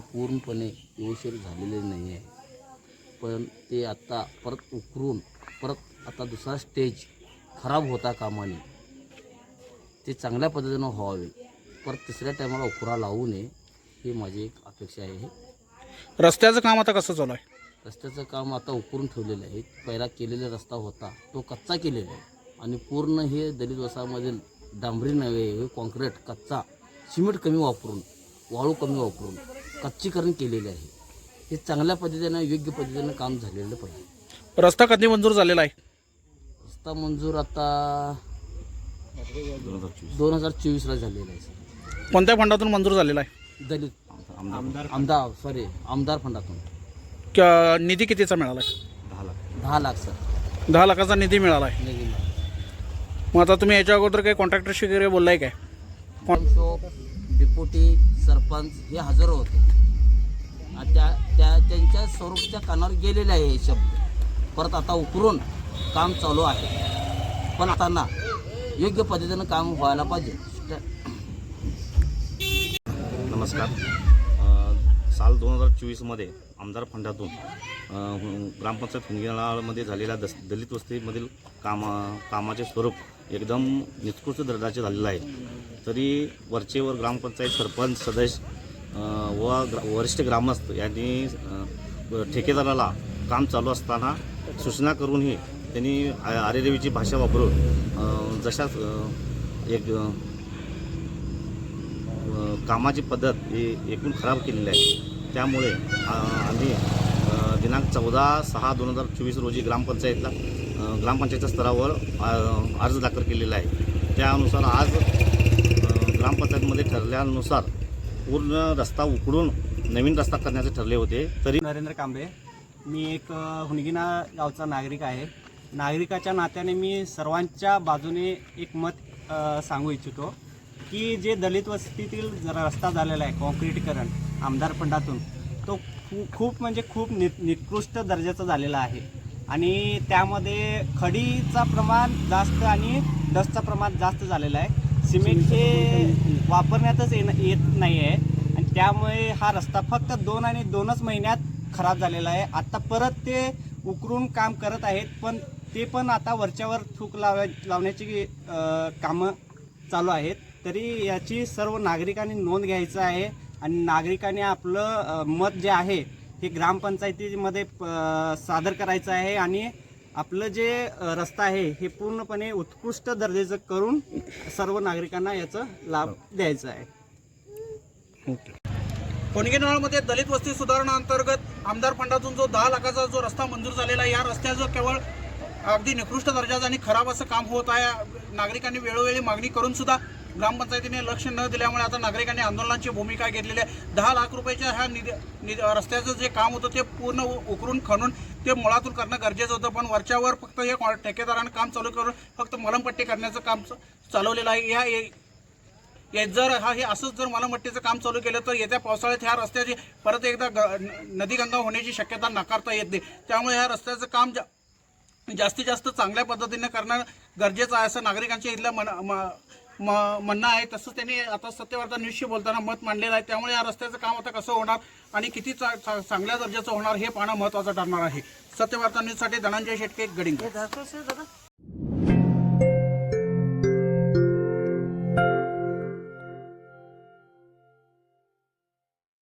पूर्णपणे व्यवस्थित झालेले नाही आहे पण ते आता परत उकरून परत आता दुसरा स्टेज खराब होता कामाने. ते चांगल्या पद्धतीनं व्हावे. परत तिसऱ्या टायमाला उकरा लावू नये ही माझी एक अपेक्षा आहे. रस्त्याचं काम आता कसं चालू आहे? रस्त्याचं काम आता उकरून ठेवलेलं आहे. पहिला केलेला रस्ता होता तो कच्चा केलेला आहे. आणि पूर्ण हे दलित वसाहमधील डांबरी नव्हे हे कॉन्क्रीट कच्चा. सिमेंट कमी वापरून वाळू कमी वापरून. कच्चीकरण केलेले आहे. हे चांगल्या पद्धतीनं योग्य पद्धतीनं काम झालेलं पाहिजे. रस्ता कधी मंजूर झालेला आहे? रस्ता मंजूर आता दोन हजार चोवीसला झालेला आहे सर. कोणत्या फंडातून मंजूर झालेला आहे? दलित. आमदार आमदार सॉरी आमदार फंडातून. क- निधी कितीचा मिळाला आहे? दहा लाख. सर. दहा लाखाचा निधी मिळाला आहे. निधी मग आता तुम्ही याच्या अगोदर काही कॉन्ट्रॅक्टरशी वगैरे बोललाय काय? डिप्युटी सरपंच हे हजर होते. त्या त्या त्यांच्या स्वरूपच्या कानावर गेलेले आहे हे शब्द. परत आता उकरून काम चालू आहे. पण आता योग्य पद्धतीनं काम व्हायला पाहिजे. नमस्कार. साल दोन हजार चोवीसमध्ये आमदार फंडातून ग्रामपंचायत हिंगणाळमध्ये झालेल्या दस दलित वस्तीमधील कामा कामाचे स्वरूप एकदम निकृष्ट दर्जाचे झालेलं आहे. तरी वरचेवर ग्रामपंचायत सरपंच सदस्य व ग्रा वरिष्ठ ग्रामस्थ यांनी ठेकेदाराला काम चालू असताना सूचना करूनही त्यांनी आ- आरेरेवीची भाषा वापरून जशा एक कामाची पद्धत ही एकूण खराब केलेली आहे. त्यामुळे आम्ही दिनांक चौदा सहा दोन हजार चोवीस रोजी ग्रामपंचायतला ग्रामपंचायतच्या स्तरावर अर्ज दाखल केलेला आहे. त्यानुसार आज ग्रामपंचायतमध्ये ठरल्यानुसार पूर्ण रस्ता उकडून नवीन रस्ता करण्याचे ठरले होते. तरी नरेंद्र कांबळे मी एक हुनगिना गावचा नागरिक आहे. नागरिकाच्या नात्याने मी सर्वांच्या बाजूने एक मत सांगू इच्छितो. की जे दलित वस्तीतील जरा रस्ता झालेला आहे कॉन्क्रीटीकरण आमदार फंडातून तो खूप म्हणजे खूप नि निकृष्ट दर्जाचा झालेला आहे. आणि त्यामध्ये खडीचा प्रमाण जास्त आणि डस्टचं प्रमाण जास्त झालेलं आहे. सिमेंट हे वापरण्यातच येण येत नाही आहे आणि त्यामुळे हा रस्ता फक्त दोन आणि दोनच महिन्यात खराब झालेला आहे. आत्ता परत ते उकरून काम करत आहेत पण ते पण आता वरच्यावर थूक लाव लावण्याची कामं चालू आहेत. तरी याची सर्व नागरिकांनी नोंद घ्यायचं आहे आणि नागरिकांनी आपलं मत जे आहे हे ग्रामपंचायतीमध्ये प- सादर करायचं आहे आणि आपलं जे रस्ता आहे हे पूर्णपणे उत्कृष्ट दर्जाचं करून सर्व नागरिकांना याचा लाभ द्यायचा आहे. कोणगेनाळमध्ये दलित वस्ती सुधारणा अंतर्गत आमदार फंडातून जो दहा लाखाचा जो रस्ता मंजूर झालेला आहे या रस्त्याचं केवळ अगदी निकृष्ट दर्जाचं आणि खराब असं काम होत आहे. नागरिकांनी वेळोवेळी मागणी करून सुद्धा ग्रामपंचायतीने लक्ष न दिल्यामुळे आता नागरिकांनी आंदोलनाची भूमिका घेतलेली आहे. दहा लाख रुपयाच्या ह्या निधी रस्त्याचं जे काम होतं ते पूर्ण उकरून खणून ते मुळातून करणं गरजेचं होतं. पण वरच्यावर फक्त हे ठेकेदारानं काम चालू करून फक्त मलमपट्टी करण्याचं काम च- चालवलेलं आहे. ह्या ए- जर हा हे असंच जर मलमट्टीचं काम चालू केलं तर येत्या पावसाळ्यात ह्या रस्त्याची परत एकदा ग नदीगंगा होण्याची शक्यता नाकारता येत नाही. त्यामुळे ह्या रस्त्याचं काम जा जास्तीत जास्त चांगल्या पद्धतीने करणं गरजेचं आहे असं नागरिकांच्या इथलं मन म- म्हणणं आहे तसंच त्यांनी आता सत्यवार्ता न्यूजशी बोलताना मत मांडलेलं आहे. त्यामुळे या रस्त्याचं काम आता कसं होणार आणि किती चा- चा- चांगल्या दर्जाचं होणार हे पाहणं महत्त्वाचं ठरणार आहे. सत्यवार्ता न्यूजसाठी धनंजय शेटके गडिंग